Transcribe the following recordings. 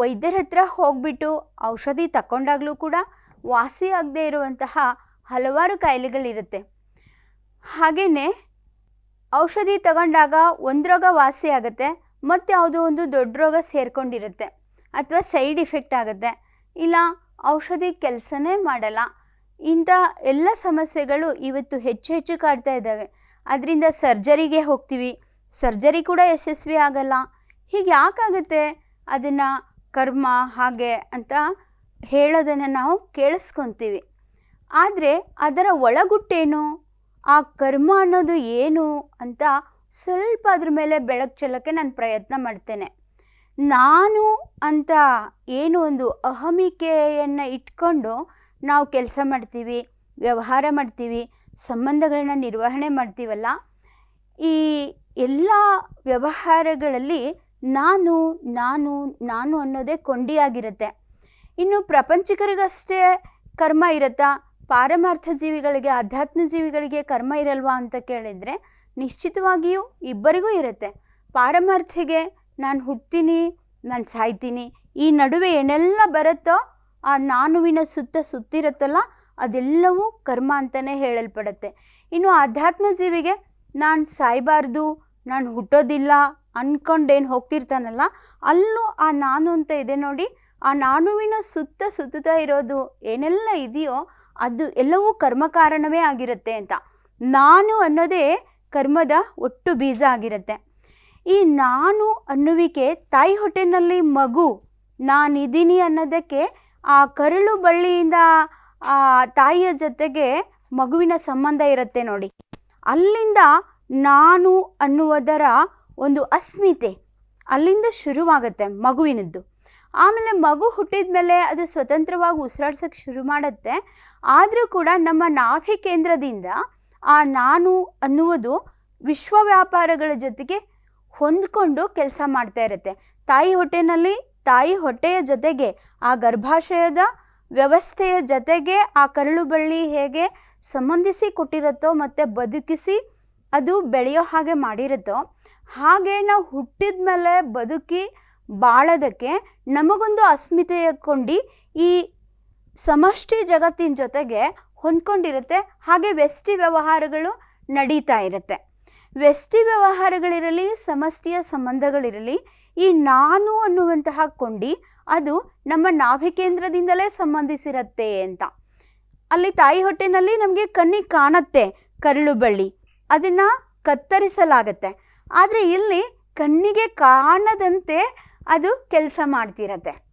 ವೈದ್ಯರ ಹತ್ರ ಹೋಗ್ಬಿಟ್ಟು ಔಷಧಿ ತಕೊಂಡಾಗ್ಲೂ ಕೂಡ ವಾಸಿ ಆಗದೆ ಇರುವಂತಹ ಹಲವಾರು ಕಾಯಿಲೆಗಳಿರುತ್ತೆ. ಹಾಗೆಯೇ ಔಷಧಿ ತಗೊಂಡಾಗ ಒಂದು ರೋಗ ವಾಸಿ ಆಗುತ್ತೆ, ಮತ್ತು ಯಾವುದೋ ಒಂದು ದೊಡ್ಡ ರೋಗ ಸೇರ್ಕೊಂಡಿರುತ್ತೆ ಅಥವಾ ಸೈಡ್ ಇಫೆಕ್ಟ್ ಆಗುತ್ತೆ. ಇಲ್ಲ, ಔಷಧಿ ಕೆಲಸನೇ ಮಾಡಲ್ಲ. ಇಂಥ ಎಲ್ಲ ಸಮಸ್ಯೆಗಳು ಇವತ್ತು ಹೆಚ್ಚು ಹೆಚ್ಚು ಕಾಡ್ತಾ ಇದ್ದಾವೆ. ಅದರಿಂದ ಸರ್ಜರಿಗೆ ಹೋಗ್ತೀವಿ. ಸರ್ಜರಿ ಕೂಡ ಯಶಸ್ವಿ ಆಗಲ್ಲ. ಹೀಗೆ ಯಾಕಾಗುತ್ತೆ ಅದನ್ನು ಕರ್ಮ ಹಾಗೆ ಅಂತ ಹೇಳೋದನ್ನು ನಾವು ಕೇಳಿಸ್ಕೊತೀವಿ. ಆದರೆ ಅದರ ಒಳಗುಟ್ಟೇನು? ಆ ಕರ್ಮ ಅನ್ನೋದು ಏನು ಅಂತ ಸ್ವಲ್ಪ ಅದ್ರ ಮೇಲೆ ಬೆಳಕು ಚೆಲ್ಲೋಕ್ಕೆ ನಾನು ಪ್ರಯತ್ನ ಮಾಡ್ತೇನೆ. ನಾನು ಅಂತ ಏನು ಒಂದು ಅಹಮಿಕೆಯನ್ನು ಇಟ್ಕೊಂಡು ನಾವು ಕೆಲಸ ಮಾಡ್ತೀವಿ, ವ್ಯವಹಾರ ಮಾಡ್ತೀವಿ, ಸಂಬಂಧಗಳನ್ನ ನಿರ್ವಹಣೆ ಮಾಡ್ತೀವಲ್ಲ, ಈ ಎಲ್ಲ ವ್ಯವಹಾರಗಳಲ್ಲಿ ನಾನು ನಾನು ನಾನು ಅನ್ನೋದೇ ಕೊಂಡಿಯಾಗಿರುತ್ತೆ. ಇನ್ನು ಪ್ರಪಂಚಿಕರಿಗಷ್ಟೇ ಕರ್ಮ ಇರುತ್ತಾ? ಪಾರಮಾರ್ಥ ಜೀವಿಗಳಿಗೆ, ಅಧ್ಯಾತ್ಮ ಜೀವಿಗಳಿಗೆ ಕರ್ಮ ಇರಲ್ವಾ ಅಂತ ಕೇಳಿದರೆ ನಿಶ್ಚಿತವಾಗಿಯೂ ಇಬ್ಬರಿಗೂ ಇರುತ್ತೆ. ಪಾರಮಾರ್ಥಿಗೆ ನಾನು ಹುಟ್ತೀನಿ ನಾನು ಸಾಯ್ತೀನಿ. ಈ ನಡುವೆ ಏನೆಲ್ಲ ಬರುತ್ತೋ ಆ ನಾನುವಿನ ಸುತ್ತ ಸುತ್ತಿರುತ್ತಲ್ಲ, ಅದೆಲ್ಲವೂ ಕರ್ಮ ಅಂತಲೇ ಹೇಳಲ್ಪಡುತ್ತೆ. ಇನ್ನು ಆಧ್ಯಾತ್ಮ ಜೀವಿಗೆ ನಾನು ಸಾಯಬಾರ್ದು, ನಾನು ಹುಟ್ಟೋದಿಲ್ಲ ಅಂದ್ಕೊಂಡೇನು ಹೋಗ್ತಿರ್ತಾನಲ್ಲ, ಅಲ್ಲೂ ಆ ನಾನು ಅಂತ ಇದೆ ನೋಡಿ, ಆ ನಾನುವಿನ ಸುತ್ತ ಸುತ್ತುತ್ತಾ ಇರೋದು ಏನೆಲ್ಲ ಇದೆಯೋ ಅದು ಎಲ್ಲವೂ ಕರ್ಮ ಕಾರಣವೇ ಆಗಿರುತ್ತೆ ಅಂತ. ನಾನು ಅನ್ನೋದೇ ಕರ್ಮದ ಒಟ್ಟು ಬೀಜ ಆಗಿರುತ್ತೆ. ಈ ನಾನು ಅನ್ನುವಿಕೆ ತಾಯಿ ಹೊಟ್ಟೆನಲ್ಲಿ ಮಗು, ನಾನಿದ್ದೀನಿ ಅನ್ನೋದಕ್ಕೆ ಆ ಕರುಳು ಬಳ್ಳಿಯಿಂದ ಆ ತಾಯಿಯ ಜೊತೆಗೆ ಮಗುವಿನ ಸಂಬಂಧ ಇರುತ್ತೆ ನೋಡಿ. ಅಲ್ಲಿಂದ ನಾನು ಅನ್ನುವುದರ ಒಂದು ಅಸ್ಮಿತೆ. ಅಲ್ಲಿಂದ ಶುರುವಾಗುತ್ತೆ ಮಗುವಿನದ್ದು. ಆಮೇಲೆ ಮಗು ಹುಟ್ಟಿದ ಮೇಲೆ ಅದು ಸ್ವತಂತ್ರವಾಗಿ ಉಸಿರಾಡ್ಸೋಕ್ಕೆ ಶುರು ಮಾಡುತ್ತೆ. ಆದರೂ ಕೂಡ ನಮ್ಮ ನಾಭಿ ಕೇಂದ್ರದಿಂದ ಆ ನಾನು ಅನ್ನುವುದು ವಿಶ್ವ ವ್ಯಾಪಾರಗಳ ಜೊತೆಗೆ ಹೊಂದ್ಕೊಂಡು ಕೆಲಸ ಮಾಡ್ತಾ ಇರುತ್ತೆ. ತಾಯಿ ಹೊಟ್ಟೆನಲ್ಲಿ ತಾಯಿ ಹೊಟ್ಟೆಯ ಜೊತೆಗೆ, ಆ ಗರ್ಭಾಶಯದ ವ್ಯವಸ್ಥೆಯ ಜೊತೆಗೆ, ಆ ಕರಳು ಬಳ್ಳಿ ಹೇಗೆ ಸಂಬಂಧಿಸಿ ಕೊಟ್ಟಿರುತ್ತೋ ಮತ್ತು ಬದುಕಿಸಿ ಅದು ಬೆಳೆಯೋ ಹಾಗೆ ಮಾಡಿರುತ್ತೋ ಹಾಗೆ ನಾವು ಹುಟ್ಟಿದ ಮೇಲೆ ಬದುಕಿ ಬಾಳೋದಕ್ಕೆ ನಮಗೊಂದು ಅಸ್ಮಿತೆಯ ಕೊಂಡಿ ಈ ಸಮಷ್ಟಿ ಜಗತ್ತಿನ ಜೊತೆಗೆ ಹೊಂದ್ಕೊಂಡಿರುತ್ತೆ. ಹಾಗೆ ವೆಸ್ಟಿ ವ್ಯವಹಾರಗಳು ನಡೀತಾ ಇರುತ್ತೆ. ವೆಸ್ಟಿ ವ್ಯವಹಾರಗಳಿರಲಿ, ಸಮಷ್ಟಿಯ ಸಂಬಂಧಗಳಿರಲಿ, ಈ ನಾನು ಅನ್ನುವಂತಹ ಕೊಂಡಿ ಅದು ನಮ್ಮ ನಾಭಿಕೇಂದ್ರದಿಂದಲೇ ಸಂಬಂಧಿಸಿರುತ್ತೆ ಅಂತ. ಅಲ್ಲಿ ತಾಯಿ ಹೊಟ್ಟೆನಲ್ಲಿ ನಮಗೆ ಕಣ್ಣಿಗೆ ಕಾಣತ್ತೆ ಕರಳು ಬಳ್ಳಿ ಅದನ್ನು ಕತ್ತರಿಸಲಾಗತ್ತೆ. ಆದರೆ ಇಲ್ಲಿ ಕಣ್ಣಿಗೆ ಕಾಣದಂತೆ ಅದು ಕೆಲಸ ಮಾಡ್ತಿರತ್ತೆ.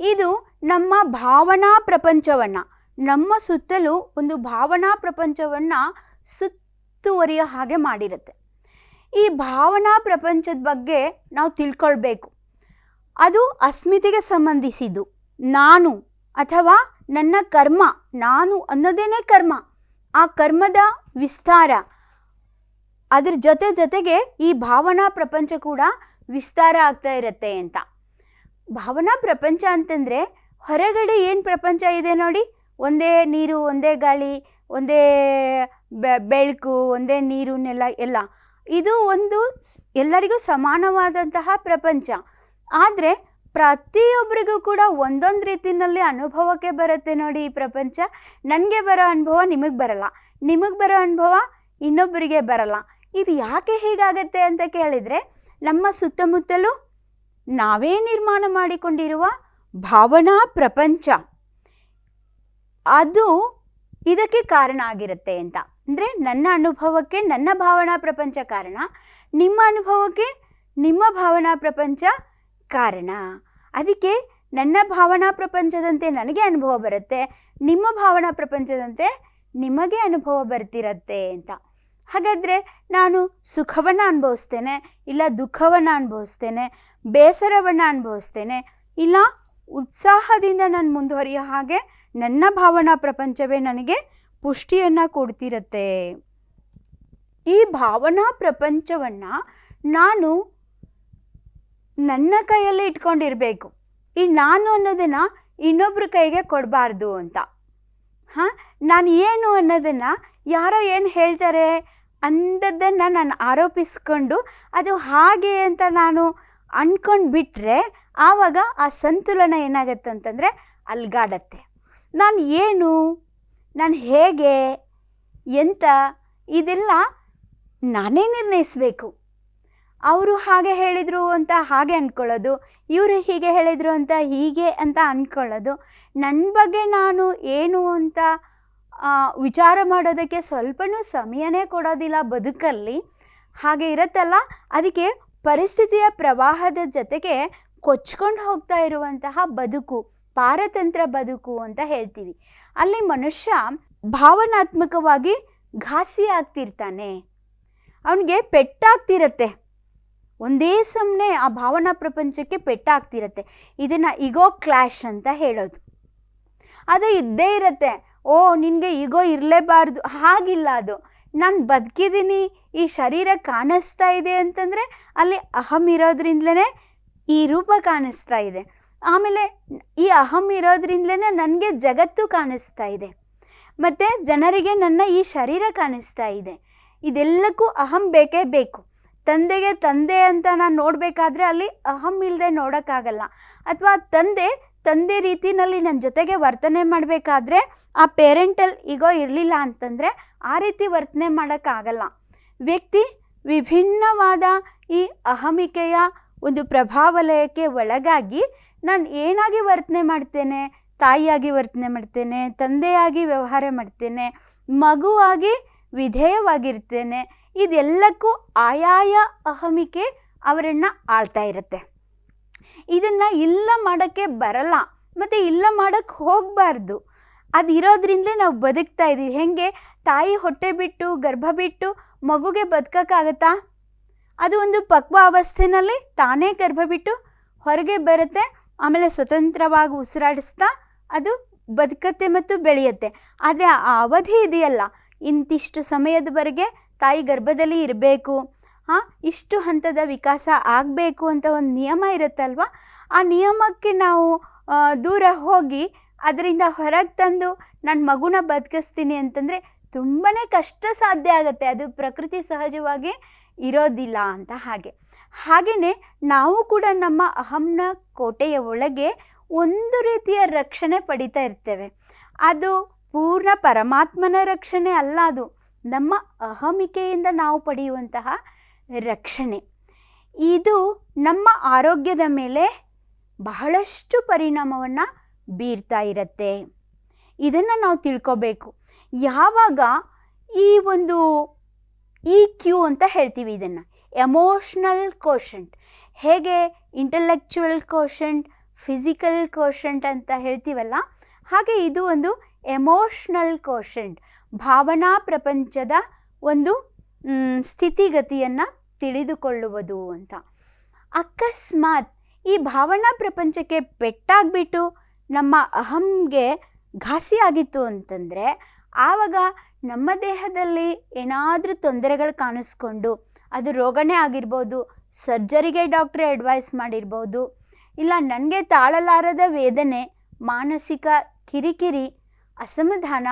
ಇದು ನಮ್ಮ ಭಾವನಾ ಪ್ರಪಂಚವನ್ನು, ನಮ್ಮ ಸುತ್ತಲೂ ಒಂದು ಭಾವನಾ ಪ್ರಪಂಚವನ್ನು ಸುತ್ತುವರಿಯೋ ಹಾಗೆ ಮಾಡಿರುತ್ತೆ. ಈ ಭಾವನಾ ಪ್ರಪಂಚದ ಬಗ್ಗೆ ನಾವು ತಿಳ್ಕೊಳ್ಬೇಕು. ಅದು ಅಸ್ಮಿತೆಗೆ ಸಂಬಂಧಿಸಿದ್ದು. ನಾನು ಅಥವಾ ನನ್ನ ಕರ್ಮ, ನಾನು ಅನ್ನೋದೇನೇ ಕರ್ಮ. ಆ ಕರ್ಮದ ವಿಸ್ತಾರ. ಅದ್ರ ಜೊತೆ ಜೊತೆಗೆ ಈ ಭಾವನಾ ಪ್ರಪಂಚ ಕೂಡ ವಿಸ್ತಾರ ಆಗ್ತಾ ಇರುತ್ತೆ ಅಂತ. ಭಾವನಾ ಪ್ರಪಂಚ ಅಂತಂದರೆ ಹೊರಗಡೆ ಏನು ಪ್ರಪಂಚ ಇದೆ ನೋಡಿ? ಒಂದೇ ನೀರು, ಒಂದೇ ಗಾಳಿ, ಒಂದೇ ಬೆಳಕು, ಒಂದೇ ನೀರು ಎಲ್ಲ. ಇದು ಒಂದು ಎಲ್ಲರಿಗೂ ಸಮಾನವಾದಂತಹ ಪ್ರಪಂಚ. ಆದರೆ ಪ್ರತಿಯೊಬ್ಬರಿಗೂ ಕೂಡ ಒಂದೊಂದು ರೀತಿಯಲ್ಲಿ ಅನುಭವಕ್ಕೆ ಬರುತ್ತೆ ನೋಡಿ ಈ ಪ್ರಪಂಚ. ನನಗೆ ಬರೋ ಅನುಭವ ನಿಮಗೆ ಬರಲ್ಲ. ನಿಮಗೆ ಬರೋ ಅನುಭವ ಇನ್ನೊಬ್ಬರಿಗೆ ಬರಲ್ಲ. ಇದು ಯಾಕೆ ಹೀಗಾಗತ್ತೆ ಅಂತ ಕೇಳಿದರೆ, ನಮ್ಮ ಸುತ್ತಮುತ್ತಲೂ ನಾವೇ ನಿರ್ಮಾಣ ಮಾಡಿಕೊಂಡಿರುವ ಭಾವನಾ ಪ್ರಪಂಚ. ಅದು ಇದಕ್ಕೆ ಕಾರಣ ಆಗಿರುತ್ತೆ ಅಂತ. ಅಂದರೆ ನನ್ನ ಅನುಭವಕ್ಕೆ ನನ್ನ ಭಾವನಾ ಪ್ರಪಂಚ ಕಾರಣ, ನಿಮ್ಮ ಅನುಭವಕ್ಕೆ ನಿಮ್ಮ ಭಾವನಾ ಪ್ರಪಂಚ ಕಾರಣ. ಅದಕ್ಕೆ ನನ್ನ ಭಾವನಾ ಪ್ರಪಂಚದಂತೆ ನನಗೆ ಅನುಭವ ಬರುತ್ತೆ, ನಿಮ್ಮ ಭಾವನಾ ಪ್ರಪಂಚದಂತೆ ನಿಮಗೆ ಅನುಭವ ಬರ್ತಿರತ್ತೆ ಅಂತ. ಹಾಗಾದರೆ ನಾನು ಸುಖವನ್ನು ಅನುಭವಿಸ್ತೇನೆ, ಇಲ್ಲ ದುಃಖವನ್ನು ಅನುಭವಿಸ್ತೇನೆ, ಬೇಸರವನ್ನು ಅನುಭವಿಸ್ತೇನೆ, ಇಲ್ಲ ಉತ್ಸಾಹದಿಂದ ನಾನು ಮುಂದುವರಿಯೋ ಹಾಗೆ ನನ್ನ ಭಾವನಾ ಪ್ರಪಂಚವೇ ನನಗೆ ಪುಷ್ಟಿಯನ್ನು ಕೊಡ್ತಿರತ್ತೆ. ಈ ಭಾವನಾ ಪ್ರಪಂಚವನ್ನು ನಾನು ನನ್ನ ಕೈಯಲ್ಲಿ ಇಟ್ಕೊಂಡಿರಬೇಕು. ಈ ನಾನು ಅನ್ನೋದನ್ನು ಇನ್ನೊಬ್ಬರ ಕೈಗೆ ಕೊಡಬಾರ್ದು ಅಂತ. ಹಾಂ? ನಾನು ಏನು ಅನ್ನೋದನ್ನು ಯಾರೋ ಏನು ಹೇಳ್ತಾರೆ ಅಂದದ್ದನ್ನು ನಾನು ಆರೋಪಿಸ್ಕೊಂಡು ಅದು ಹಾಗೆ ಅಂತ ನಾನು ಅಂದ್ಕೊಂಡು ಬಿಟ್ಟರೆ ಆವಾಗ ಆ ಸಂತುಲನ ಏನಾಗುತ್ತೆ ಅಂತಂದರೆ ಅಲ್ಗಾಡತ್ತೆ. ನಾನು ಏನು? ನಾನು ಹೇಗೆ? ಎಂತ? ಇದೆಲ್ಲ ನಾನೇ ನಿರ್ಣಯಿಸಬೇಕು. ಅವರು ಹಾಗೆ ಹೇಳಿದರು ಅಂತ ಹಾಗೆ ಅಂದ್ಕೊಳ್ಳೋದು ಇವರು ಹೀಗೆ ಹೇಳಿದರು ಅಂತ ಹೀಗೆ ಅಂತ ಅಂದ್ಕೊಳ್ಳೋದು ನನ್ನ ಬಗ್ಗೆ ನಾನು ಏನು ಅಂತ ವಿಚಾರ ಮಾಡೋದಕ್ಕೆ ಸ್ವಲ್ಪನೂ ಸಮಯನೇ ಕೊಡೋದಿಲ್ಲ ಬದುಕಲ್ಲಿ. ಹಾಗೆ ಇರುತ್ತಲ್ಲ, ಅದಕ್ಕೆ ಪರಿಸ್ಥಿತಿಯ ಪ್ರವಾಹದ ಜೊತೆಗೆ ಕೊಚ್ಕೊಂಡು ಹೋಗ್ತಾ ಇರುವಂತಹ ಬದುಕು, ಪಾರತಂತ್ರ ಬದುಕು ಅಂತ ಹೇಳ್ತೀವಿ. ಅಲ್ಲಿ ಮನುಷ್ಯ ಭಾವನಾತ್ಮಕವಾಗಿ ಘಾಸಿ ಆಗ್ತಿರ್ತಾನೆ ಅವನಿಗೆ ಪೆಟ್ಟಾಗ್ತಿರತ್ತೆ. ಒಂದೇ ಸಮನೆ ಆ ಭಾವನಾ ಪ್ರಪಂಚಕ್ಕೆ ಪೆಟ್ಟಾಗ್ತಿರತ್ತೆ. ಇದನ್ನು ಇಗೋ ಕ್ಲಾಶ್ ಅಂತ ಹೇಳೋದು. ಅದು ಇದ್ದೇ ಇರತ್ತೆ. ಓ, ನಿನಗೆ ಈಗೋ ಇರಲೇಬಾರ್ದು. ಹಾಗಿಲ್ಲ ಅದು. ನಾನು ಬದುಕಿದ್ದೀನಿ ಈ ಶರೀರ ಕಾಣಿಸ್ತಾ ಇದೆ ಅಂತಂದರೆ ಅಲ್ಲಿ ಅಹಂ ಇರೋದ್ರಿಂದಲೇ ಈ ರೂಪ ಕಾಣಿಸ್ತಾ ಇದೆ. ಆಮೇಲೆ ಈ ಅಹಂ ಇರೋದ್ರಿಂದಲೇ ನನಗೆ ಜಗತ್ತು ಕಾಣಿಸ್ತಾ ಇದೆ. ಮತ್ತು ಜನರಿಗೆ ನನ್ನ ಈ ಶರೀರ ಕಾಣಿಸ್ತಾ ಇದೆ. ಇದೆಲ್ಲಕ್ಕೂ ಅಹಂ ಬೇಕೇ ಬೇಕು. ತಂದೆಗೆ ತಂದೆ ಅಂತ ನಾನು ನೋಡಬೇಕಾದ್ರೆ ಅಲ್ಲಿ ಅಹಂ ಇಲ್ಲದೆ ನೋಡೋಕ್ಕಾಗಲ್ಲ. ಅಥವಾ ತಂದೆ ತಂದೆ ರೀತಿನಲ್ಲಿ ನನ್ನ ಜೊತೆಗೆ ವರ್ತನೆ ಮಾಡಬೇಕಾದ್ರೆ ಆ ಪೇರೆಂಟಲ್ ಈಗೋ ಇರಲಿಲ್ಲ ಅಂತಂದರೆ ಆ ರೀತಿ ವರ್ತನೆ ಮಾಡೋಕ್ಕಾಗಲ್ಲ. ವ್ಯಕ್ತಿ ವಿಭಿನ್ನವಾದ ಈ ಅಹಮಿಕೆಯ ಒಂದು ಪ್ರಭಾವಲಯಕ್ಕೆ ಒಳಗಾಗಿ ನಾನು ಏನಾಗಿ ವರ್ತನೆ ಮಾಡ್ತೇನೆ, ತಾಯಿಯಾಗಿ ವರ್ತನೆ ಮಾಡ್ತೇನೆ, ತಂದೆಯಾಗಿ ವ್ಯವಹಾರ ಮಾಡ್ತೇನೆ, ಮಗುವಾಗಿ ವಿಧೇಯವಾಗಿರ್ತೇನೆ ಇದೆಲ್ಲಕ್ಕೂ ಆಯಾಯ ಅಹಮಿಕೆ ಅವರನ್ನು ಆಳ್ತಾ ಇರುತ್ತೆ. ಇದನ್ನು ಇಲ್ಲ ಮಾಡೋಕ್ಕೆ ಬರಲ್ಲ, ಮತ್ತು ಇಲ್ಲ ಮಾಡೋಕ್ಕೆ ಹೋಗಬಾರ್ದು. ಅದು ಇರೋದ್ರಿಂದಲೇ ನಾವು ಬದುಕ್ತಾ ಇದ್ದೀವಿ ಹೇಗೆ? ತಾಯಿ ಹೊಟ್ಟೆ ಬಿಟ್ಟು, ಗರ್ಭ ಬಿಟ್ಟು ಮಗುಗೆ ಬದುಕೋಕ್ಕಾಗತ್ತಾ? ಅದು ಒಂದು ಪಕ್ವ ಅವಸ್ಥೆನಲ್ಲಿ ತಾನೇ ಗರ್ಭ ಬಿಟ್ಟು ಹೊರಗೆ ಬರುತ್ತೆ. ಆಮೇಲೆ ಸ್ವತಂತ್ರವಾಗಿ ಉಸಿರಾಡಿಸ್ತಾ ಅದು ಬದುಕತ್ತೆ ಮತ್ತು ಬೆಳೆಯುತ್ತೆ. ಆದರೆ ಆ ಅವಧಿ ಇದೆಯಲ್ಲ, ಇಂತಿಷ್ಟು ಸಮಯದವರೆಗೆ ತಾಯಿ ಗರ್ಭದಲ್ಲಿ ಇರಬೇಕು ಹಾಂ ಇಷ್ಟು ಹಂತದ ವಿಕಾಸ ಆಗಬೇಕು ಅಂತ ಒಂದು ನಿಯಮ ಇರುತ್ತಲ್ವ? ಆ ನಿಯಮಕ್ಕೆ ನಾವು ದೂರ ಹೋಗಿ ಅದರಿಂದ ಹೊರಗೆ ತಂದು ನನ್ನ ಮಗುನ ಬದುಕಿಸ್ತೀನಿ ಅಂತಂದರೆ ತುಂಬಾ ಕಷ್ಟ ಸಾಧ್ಯ ಆಗುತ್ತೆ. ಅದು ಪ್ರಕೃತಿ ಸಹಜವಾಗಿ ಇರೋದಿಲ್ಲ ಅಂತ ಹಾಗೆ. ಹಾಗೆಯೇ ನಾವು ಕೂಡ ನಮ್ಮ ಅಹಂನ ಕೋಟೆಯ ಒಳಗೆ ಒಂದು ರೀತಿಯ ರಕ್ಷಣೆ ಪಡಿತಾ ಇರ್ತೇವೆ. ಅದು ಪೂರ್ಣ ಪರಮಾತ್ಮನ ರಕ್ಷಣೆ ಅಲ್ಲ ಅದು. ನಮ್ಮ ಅಹಮಿಕೆಯಿಂದ ನಾವು ಪಡೆಯುವಂತಹ ರಕ್ಷಣೆ. ಇದು ನಮ್ಮ ಆರೋಗ್ಯದ ಮೇಲೆ ಬಹಳಷ್ಟು ಪರಿಣಾಮವನ್ನು ಬೀರ್ತಾ ಇರತ್ತೆ. ಇದನ್ನು ನಾವು ತಿಳ್ಕೊಬೇಕು. ಯಾವಾಗ ಈ ಒಂದು ಇ ಕ್ಯೂ ಅಂತ ಹೇಳ್ತೀವಿ ಇದನ್ನು. ಎಮೋಷ್ನಲ್ ಕೋಶಂಟ್ ಹೇಗೆ ಇಂಟಲೆಕ್ಚುವಲ್ ಕೋಶಂಟ್ ಫಿಸಿಕಲ್ ಕೋಶಂಟ್ ಅಂತ ಹೇಳ್ತೀವಲ್ಲ? ಹಾಗೆ ಇದು ಒಂದು ಎಮೋಷ್ನಲ್ ಕೋಶಂಟ್ ಭಾವನಾ ಪ್ರಪಂಚದ ಒಂದು ಸ್ಥಿತಿಗತಿಯನ್ನು ತಿಳಿದುಕೊಳ್ಳುವುದು ಅಂತ. ಅಕಸ್ಮಾತ್ ಈ ಭಾವನಾ ಪ್ರಪಂಚಕ್ಕೆ ಪೆಟ್ಟಾಗ್ಬಿಟ್ಟು ನಮ್ಮ ಅಹಂಗೆ ಘಾಸಿಯಾಗಿತ್ತು ಅಂತಂದರೆ, ಆವಾಗ ನಮ್ಮ ದೇಹದಲ್ಲಿ ಏನಾದರೂ ತೊಂದರೆಗಳು ಕಾಣಿಸ್ಕೊಂಡು, ಅದು ರೋಗನೇ ಆಗಿರ್ಬೋದು, ಸರ್ಜರಿಗೆ ಡಾಕ್ಟ್ರೇ ಅಡ್ವೈಸ್ ಮಾಡಿರ್ಬೋದು ಇಲ್ಲ, ನನಗೆ ತಾಳಲಾರದ ವೇದನೆ, ಮಾನಸಿಕ ಕಿರಿಕಿರಿ, ಅಸಮಾಧಾನ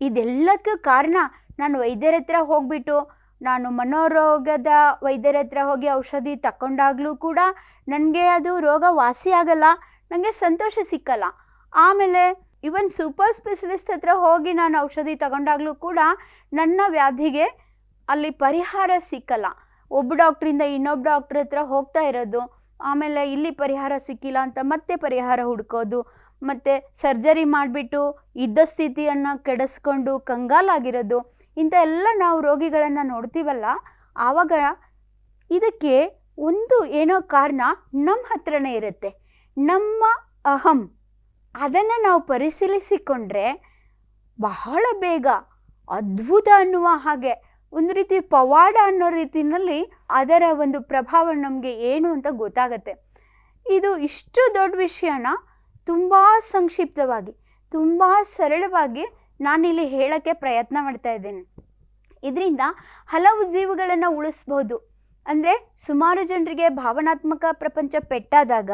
ಇದೆಲ್ಲಕ್ಕೂ ಕಾರಣ ನಾನು ವೈದ್ಯರ ಹತ್ರ ಹೋಗ್ಬಿಟ್ಟು, ನಾನು ಮನೋರೋಗದ ವೈದ್ಯರ ಹತ್ರ ಹೋಗಿ ಔಷಧಿ ತಗೊಂಡಾಗಲೂ ಕೂಡ ನನಗೆ ಅದು ರೋಗ ವಾಸಿ ಆಗಲ್ಲ ನನಗೆ ಸಂತೋಷ ಸಿಕ್ಕಲ್ಲ. ಆಮೇಲೆ ಇವನ್ ಸೂಪರ್ ಸ್ಪೆಷಲಿಸ್ಟ್ ಹತ್ರ ಹೋಗಿ ನಾನು ಔಷಧಿ ತಗೊಂಡಾಗಲೂ ಕೂಡ ನನ್ನ ವ್ಯಾಧಿಗೆ ಅಲ್ಲಿ ಪರಿಹಾರ ಸಿಕ್ಕಲ್ಲ. ಒಬ್ಬ ಡಾಕ್ಟ್ರಿಂದ ಇನ್ನೊಬ್ಬ ಡಾಕ್ಟ್ರ್ ಹತ್ರ ಹೋಗ್ತಾ ಇರೋದು. ಆಮೇಲೆ ಇಲ್ಲಿ ಪರಿಹಾರ ಸಿಕ್ಕಿಲ್ಲ ಅಂತ ಮತ್ತೆ ಪರಿಹಾರ ಹುಡ್ಕೋದು, ಮತ್ತು ಸರ್ಜರಿ ಮಾಡಿಬಿಟ್ಟು ಇದ್ದ ಸ್ಥಿತಿಯನ್ನು ಕೆಡಿಸ್ಕೊಂಡು ಕಂಗಾಲಾಗಿರೋದು, ಇಂಥ ಎಲ್ಲ ನಾವು ರೋಗಿಗಳನ್ನು ನೋಡ್ತೀವಲ್ಲ, ಆವಾಗ ಇದಕ್ಕೆ ಒಂದು ಏನೋ ಕಾರಣ ನಮ್ಮ ಹತ್ರನೇ ಇರುತ್ತೆ. ನಮ್ಮ ಅಹಂ ಅದನ್ನು ನಾವು ಪರಿಶೀಲಿಸಿಕೊಂಡ್ರೆ ಬಹಳ ಬೇಗ, ಅದ್ಭುತ ಅನ್ನುವ ಹಾಗೆ ಒಂದು ರೀತಿ ಪವಾಡ ಅನ್ನೋ ರೀತಿಯಲ್ಲಿ ಅದರ ಒಂದು ಪ್ರಭಾವ ನಮಗೆ ಏನು ಅಂತ ಗೊತ್ತಾಗತ್ತೆ. ಇದು ಇಷ್ಟು ದೊಡ್ಡ ವಿಷಯನ ತುಂಬ ಸಂಕ್ಷಿಪ್ತವಾಗಿ, ತುಂಬ ಸರಳವಾಗಿ ನಾನಿಲ್ಲಿ ಹೇಳೋಕ್ಕೆ ಪ್ರಯತ್ನ ಮಾಡ್ತಾ ಇದ್ದೇನೆ. ಇದರಿಂದ ಹಲವು ಜೀವಗಳನ್ನು ಉಳಿಸ್ಬೋದು. ಅಂದರೆ ಸುಮಾರು ಜನರಿಗೆ ಭಾವನಾತ್ಮಕ ಪ್ರಪಂಚ ಪೆಟ್ಟಾದಾಗ,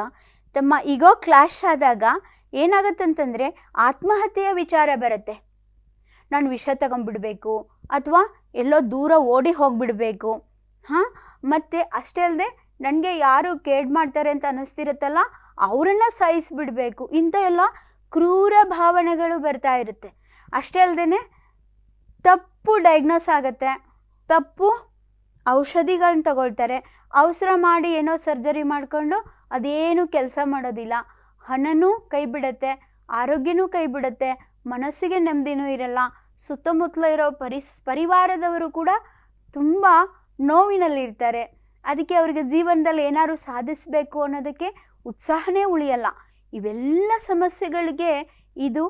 ತಮ್ಮ ಈಗೋ ಕ್ಲಾಶ್ ಆದಾಗ ಏನಾಗತ್ತಂತಂದರೆ ಆತ್ಮಹತ್ಯೆಯ ವಿಚಾರ ಬರುತ್ತೆ. ನಾನು ವಿಷ ತಗೊಂಡ್ಬಿಡ್ಬೇಕು, ಅಥವಾ ಎಲ್ಲೋ ದೂರ ಓಡಿ ಹೋಗಿಬಿಡಬೇಕು. ಹಾಂ? ಮತ್ತು ಅಷ್ಟೇ ಅಲ್ಲದೆ ನನಗೆ ಯಾರು ಕೇಡ್ ಮಾಡ್ತಾರೆ ಅಂತ ಅನ್ನಿಸ್ತಿರುತ್ತಲ್ಲ, ಅವರನ್ನು ಸಾಯಿಸಿಬಿಡಬೇಕು ಇಂಥ ಎಲ್ಲ ಕ್ರೂರ ಭಾವನೆಗಳು ಬರ್ತಾ ಇರುತ್ತೆ. ಅಷ್ಟೇ ಅಲ್ಲದೆ ತಪ್ಪು ಡಯಾಗ್ನೋಸ್ ಆಗುತ್ತೆ. ತಪ್ಪು ಔಷಧಿಗಳನ್ನ ತಗೊಳ್ತಾರೆ. ಅವಸರ ಮಾಡಿ ಏನೋ ಸರ್ಜರಿ ಮಾಡಿಕೊಂಡು ಅದೇನು ಕೆಲಸ ಮಾಡೋದಿಲ್ಲ. ಹಣನೂ ಕೈ ಬಿಡತ್ತೆ ಆರೋಗ್ಯನೂ ಕೈ ಬಿಡುತ್ತೆ ಮನಸ್ಸಿಗೆ ನೆಮ್ಮದಿನೂ ಇರಲ್ಲ. ಸುತ್ತಮುತ್ತಲ ಇರೋ ಪರಿಸ್ ಪರಿವಾರದವರು ಕೂಡ ತುಂಬ ನೋವಿನಲ್ಲಿರ್ತಾರೆ. ಅದಕ್ಕೆ ಅವರಿಗೆ ಜೀವನದಲ್ಲಿ ಏನಾದ್ರು ಸಾಧಿಸಬೇಕು ಅನ್ನೋದಕ್ಕೆ ಉತ್ಸಾಹನೇ ಉಳಿಯಲ್ಲ. ಇವೆಲ್ಲ ಸಮಸ್ಯೆಗಳಿಗೆ ಇದು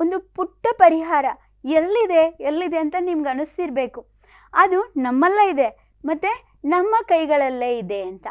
ಒಂದು ಪುಟ್ಟ ಪರಿಹಾರ. ಎಲ್ಲಿದೆ ಎಲ್ಲಿದೆ ಅಂತ ನಿಮ್ಗೆ ಅನಿಸ್ತಿರ್ಬೇಕು. ಅದು ನಮ್ಮಲ್ಲೇ ಇದೆ, ಮತ್ತು ನಮ್ಮ ಕೈಗಳಲ್ಲೇ ಇದೆ ಅಂತ.